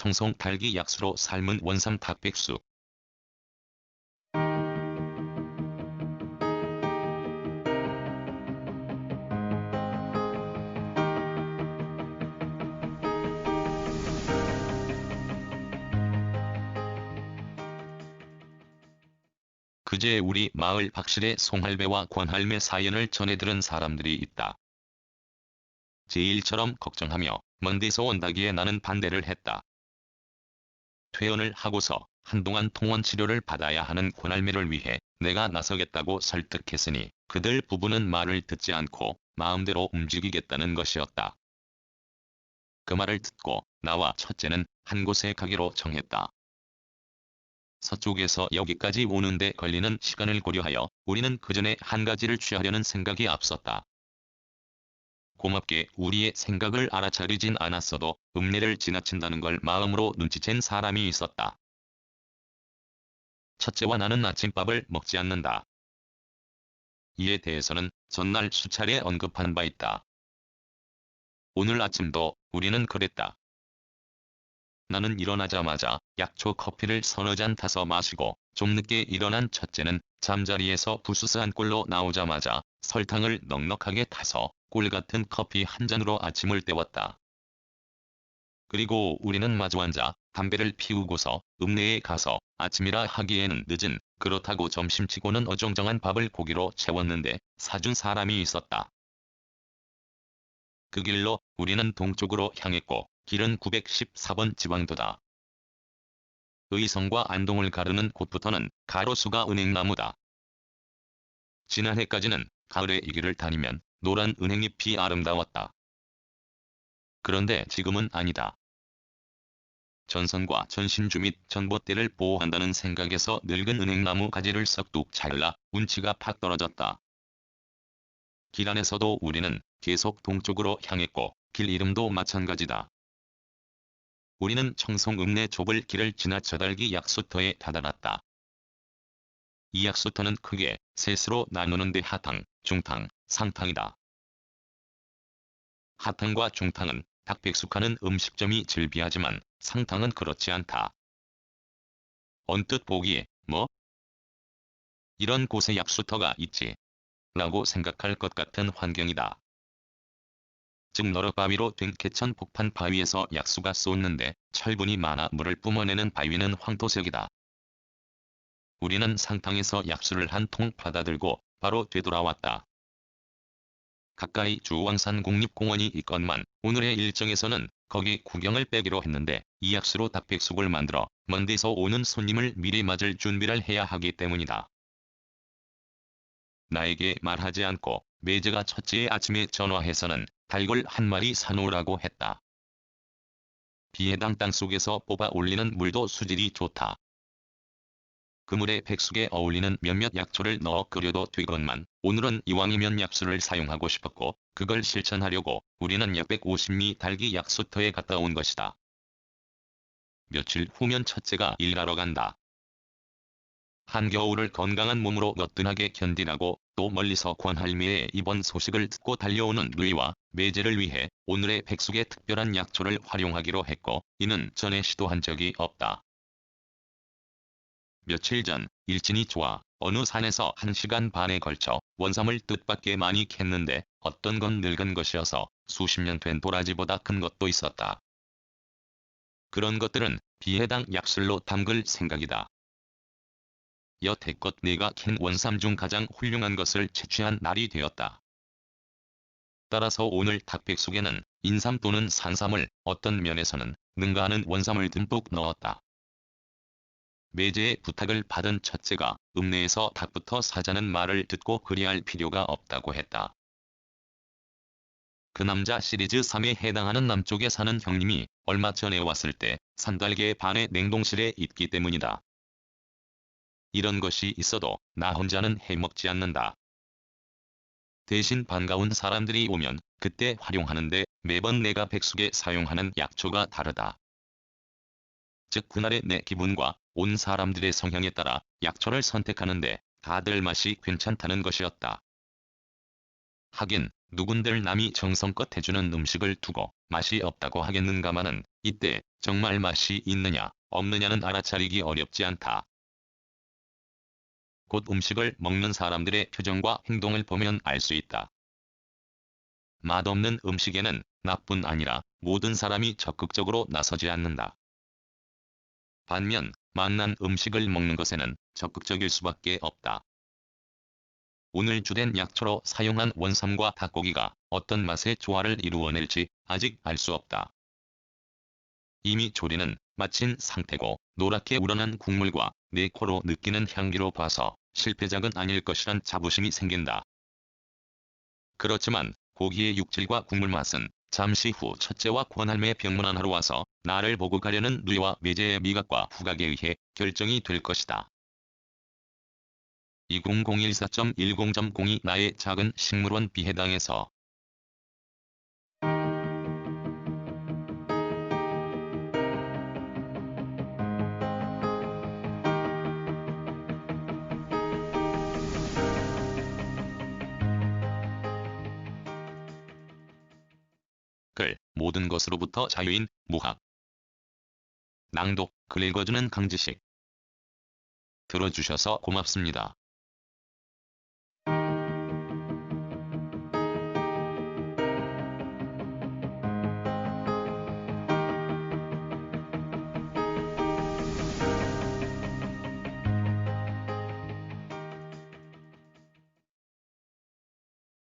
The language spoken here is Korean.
청송 달기 약수로 삶은 원삼 닭백숙. 그제 우리 마을 박실의 송할배와 권할매 사연을 전해들은 사람들이 있다. 제 일처럼 걱정하며 먼데서 온다기에 나는 반대를 했다. 퇴원을 하고서 한동안 통원 치료를 받아야 하는 권할매를 위해 내가 나서겠다고 설득했으니 그들 부부는 말을 듣지 않고 마음대로 움직이겠다는 것이었다. 그 말을 듣고 나와 첫째는 한 곳에 가기로 정했다. 서쪽에서 여기까지 오는데 걸리는 시간을 고려하여 우리는 그 전에 한 가지를 취하려는 생각이 앞섰다. 고맙게 우리의 생각을 알아차리진 않았어도 읍내를 지나친다는 걸 마음으로 눈치챈 사람이 있었다. 첫째와 나는 아침밥을 먹지 않는다. 이에 대해서는 전날 수차례 언급한 바 있다. 오늘 아침도 우리는 그랬다. 나는 일어나자마자 약초 커피를 서너 잔 타서 마시고 좀 늦게 일어난 첫째는 잠자리에서 부스스한 꼴로 나오자마자 설탕을 넉넉하게 타서 꿀 같은 커피 한 잔으로 아침을 때웠다. 그리고 우리는 마주 앉아 담배를 피우고서 읍내에 가서 아침이라 하기에는 늦은 그렇다고 점심치고는 어정쩡한 밥을 고기로 채웠는데 사준 사람이 있었다. 그 길로 우리는 동쪽으로 향했고 길은 914번 지방도다. 의성과 안동을 가르는 곳부터는 가로수가 은행나무다. 지난해까지는 가을에 이 길을 다니면 노란 은행잎이 아름다웠다. 그런데 지금은 아니다. 전선과 전신주 및 전봇대를 보호한다는 생각에서 늙은 은행나무 가지를 썩둑 잘라 운치가 팍 떨어졌다. 길 안에서도 우리는 계속 동쪽으로 향했고 길 이름도 마찬가지다. 우리는 청송 읍내 좁을 길을 지나 저달기 약수터에 다다랐다. 이 약수터는 크게 셋으로 나누는데 하탕, 중탕, 상탕이다. 하탕과 중탕은 닭 백숙하는 음식점이 즐비하지만 상탕은 그렇지 않다. 언뜻 보기에 뭐? 이런 곳에 약수터가 있지. 라고 생각할 것 같은 환경이다. 즉 너러 바위로 된 개천 폭판 바위에서 약수가 쏟는데 철분이 많아 물을 뿜어내는 바위는 황토색이다. 우리는 상탕에서 약수를 한 통 받아들고 바로 되돌아왔다. 가까이 주왕산 국립공원이 있건만 오늘의 일정에서는 거기 구경을 빼기로 했는데 이 약수로 닭백숙을 만들어 먼 데서 오는 손님을 미리 맞을 준비를 해야 하기 때문이다. 나에게 말하지 않고 매제가 첫째 아침에 전화해서는 달골 한 마리 사놓으라고 했다. 비해당 땅속에서 뽑아 올리는 물도 수질이 좋다. 그물에 백숙에 어울리는 몇몇 약초를 넣어 끓여도 되건만 오늘은 이왕이면 약수를 사용하고 싶었고 그걸 실천하려고 우리는 약 150리 달기 약수터에 갔다 온 것이다. 며칠 후면 첫째가 일하러 간다. 한겨울을 건강한 몸으로 거뜬하게 견디라고 또 멀리서 권할미의 이번 소식을 듣고 달려오는 루이와 매제를 위해 오늘의 백숙의 특별한 약초를 활용하기로 했고 이는 전에 시도한 적이 없다. 며칠 전 일진이 좋아 어느 산에서 한 시간 반에 걸쳐 원삼을 뜻밖의 많이 캤는데 어떤 건 늙은 것이어서 수십 년 된 도라지보다 큰 것도 있었다. 그런 것들은 비해당 약술로 담글 생각이다. 여태껏 내가 캔 원삼 중 가장 훌륭한 것을 채취한 날이 되었다. 따라서 오늘 닭백숙에는 인삼 또는 산삼을 어떤 면에서는 능가하는 원삼을 듬뿍 넣었다. 매제의 부탁을 받은 첫째가 읍내에서 닭부터 사자는 말을 듣고 그리할 필요가 없다고 했다. 그 남자 시리즈 3에 해당하는 남쪽에 사는 형님이 얼마 전에 왔을 때 산달개 반의 냉동실에 있기 때문이다. 이런 것이 있어도 나 혼자는 해먹지 않는다. 대신 반가운 사람들이 오면 그때 활용하는데 매번 내가 백숙에 사용하는 약초가 다르다. 즉 그날의 내 기분과 온 사람들의 성향에 따라 약초를 선택하는데 다들 맛이 괜찮다는 것이었다. 하긴 누군들 남이 정성껏 해주는 음식을 두고 맛이 없다고 하겠는가마는 이때 정말 맛이 있느냐 없느냐는 알아차리기 어렵지 않다. 곧 음식을 먹는 사람들의 표정과 행동을 보면 알 수 있다. 맛없는 음식에는 나뿐 아니라 모든 사람이 적극적으로 나서지 않는다. 반면 맛난 음식을 먹는 것에는 적극적일 수밖에 없다. 오늘 주된 약초로 사용한 원삼과 닭고기가 어떤 맛의 조화를 이루어낼지 아직 알 수 없다. 이미 조리는 마친 상태고 노랗게 우러난 국물과 내 코로 느끼는 향기로 봐서 실패작은 아닐 것이란 자부심이 생긴다. 그렇지만 고기의 육질과 국물 맛은 잠시 후 첫째와 권할매의 병문안 하러 와서 나를 보고 가려는 누이와 매제의 미각과 후각에 의해 결정이 될 것이다. 2001-4.10.02 나의 작은 식물원 비해당에서 모든 것으로부터 자유인, 무학. 낭독, 글 읽어주는 강지식. 들어주셔서 고맙습니다.